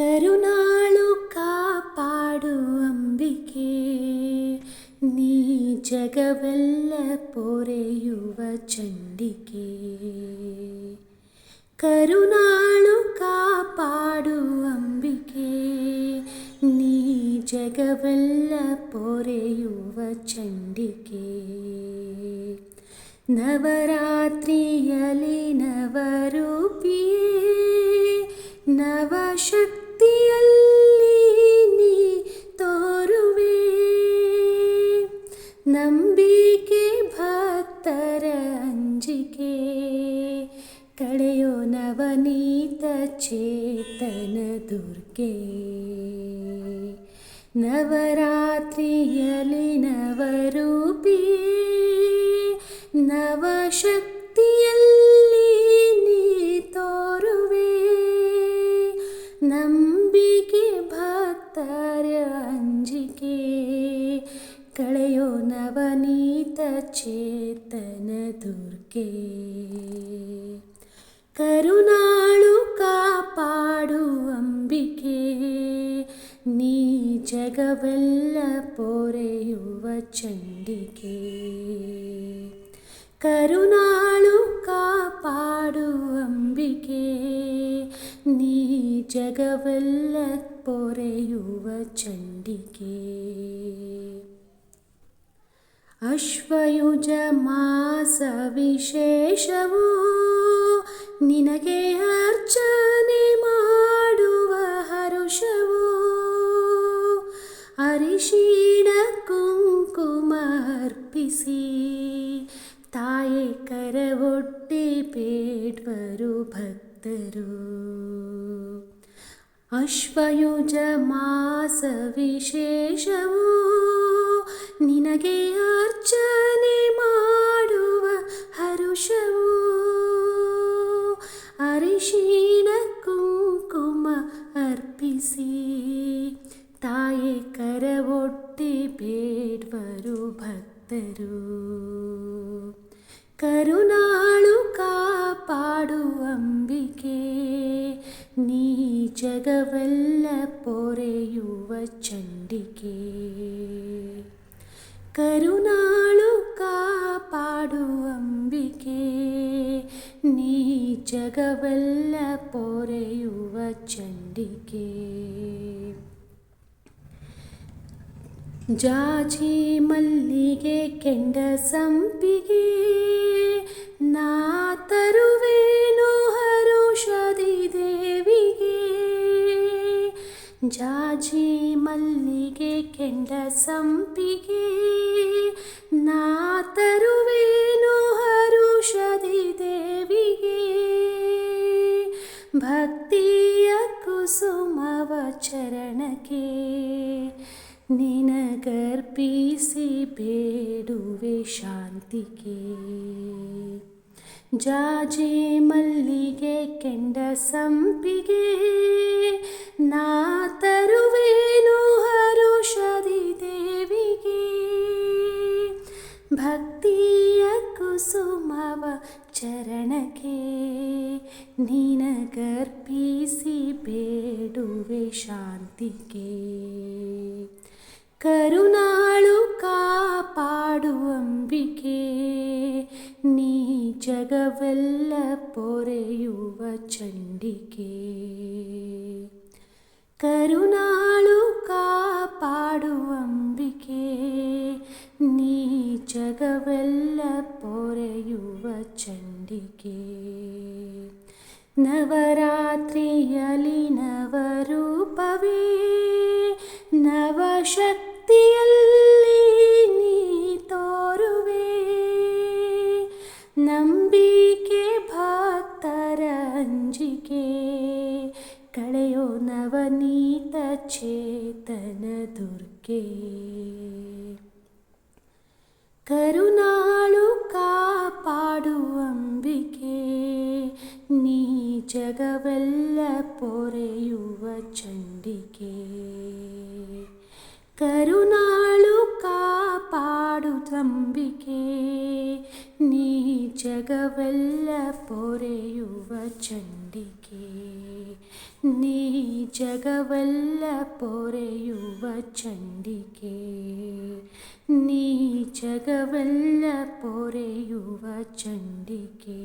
കരുണാളു കാപ്പാടു അംബികേ നീ ജഗവല്ല പോരയുവ ചണ്ഡികേ. കരുണാളു കാപ്പാടു അംബികേ നീ ജഗവല്ല പോരയുവ ചണ്ഡികേ. നവരാത്രിയലി നവ ನವಶಕ್ತಿಯಲ್ಲಿ ನೀ ತೋರುವೆ. ನಂಬಿಕೆ ಭಕ್ತರ ಅಂಜಿಕೆ. ಕಳೆಯೋ ನವನೀತ ಚೇತನ ದುರ್ಗೆ. ನವರಾತ್ರಿಯಲ್ಲಿ ನವರೂಪಿ. ನವಶಕ್ತಿಯಲ್ಲಿ ಭಕ್ತರ ಅಂಜಿಕೆ ಕಳೆಯೋ ನವನೀತ ಚೇತನ ದುರ್ಗೆ ಕರುಣಾಳು ಕಾಪಾಡು ಅಂಬಿಕೆ ನೀ ಜಗವೆಲ್ಲ ಪೊರೆಯುವ ಚಂಡಿಕೆ ಕರುಣಾಳು ಕಾಪಾಡು ಅಂಬಿಕೆ ನೀ ಜಗವೆಲ್ಲ ಪೊರೆಯುವ ಚಂಡಿಕೆ ಅಶ್ವಯುಜ ಮಾಸ ವಿಶೇಷವು ನಿನಗೆ ಅರ್ಚನೆ ಮಾಡುವ ಹರುಷವು ಅರಿಶಿಣ ಕುಂಕುಮ ಅರ್ಪಿಸಿ ತಾಯಿ ಕರವೊಟ್ಟಿ ಬೇಡ್ವರು ಭಕ್ತರು ಅಶ್ವಯುಜ ಮಾಸ ವಿಶೇಷವು ನಿನಗೆ ಅರ್ಚನೆ ಮಾಡುವ ಹರುಷವು ಅರಿಶಿಣ ಕುಂಕುಮ ಅರ್ಪಿಸಿ ತಾಯಿ ಕರವೊಟ್ಟಿ ಬೇಡ್ವರು ಭಕ್ತರು ಕರುಣಾಳು ಕಾಪಾಡುವಂಬಿಕೆ ನೀ ಜಗವೆಲ್ಲ ಪೊರೆಯುವ ಚಂಡಿಕೆ. ಜಾಜಿ ಮಲ್ಲಿಗೆ ಕೆಂಡ ಸಂಪಿಗೆ ನಾ ತರುವೇನು ಜಾಜಿ ಮಲ್ಲಿಗೆ ಕೆಂಡ ಸಂಪಿಗೆ ನಾ ತರುವೇನು ಹರುಷದಿ ದೇವಿಗೆ ಭಕ್ತಿಯ ಕುಸುಮವ ಚರಣಕ್ಕೆ ನಿನಗರ್ಪಿಸಿ ಬೇಡುವೆ ಶಾಂತಿಗೆ ಜಾಜಿ ಮಲ್ಲಿಗೆ ಕೆಂಡ ಸಂಪಿಗೆ, ನಾ ತರುವೇನು ಹರುಷದಿ ದೇವಿಗೆ. ಭಕ್ತಿಯ ಕುಸುಮವ ಚರಣಕ್ಕೆ ನಿನಗರ್ಪಿಸಿ ಬೇಡುವೆ ಶಾಂತಿಗೆ. ಕರುಣಾಳು ಕಾಪಾಡುವಂಬಿಕೆ ನೀ ಜಗವೆಲ್ಲ ಪೊರೆಯುವ ಚಂಡಿಕೆ. ಕರುಣಾಳು ಕಾಪಾಡುವಂಬಿಕೆ ನೀ ಜಗವೆಲ್ಲ ಪೊರೆಯುವ ಚಂಡಿಕೆ. ನವರಾತ್ರಿಯಲಿ ನವರೂಪವೇ ನವಶಕ್ತಿಯಲ್ಲಿ ನಂಬಿಕೆ ಭಕ್ತರ ಅಂಜಿಕೆ ಕಳೆಯೋ ನವನೀತ ಚೇತನ ದುರ್ಗೆ ಕರುಣಾಳು ಕಾಪಾಡು ಅಂಬಿಕೆ ನೀ ಜಗವೆಲ್ಲ ಪೊರೆಯುವ ಚಂಡಿಕೆ ಕರುಣಾಳು ಜಗವೆಲ್ಲ ಪೊರೆಯುವ ಚಂಡಿಕೆ ನೀ ಜಗವೆಲ್ಲ ಪೊರೆಯುವ ಚಂಡಿಕೆ ನೀ ಜಗವೆಲ್ಲ ಪೊರೆಯುವ ಚಂಡಿಕೆ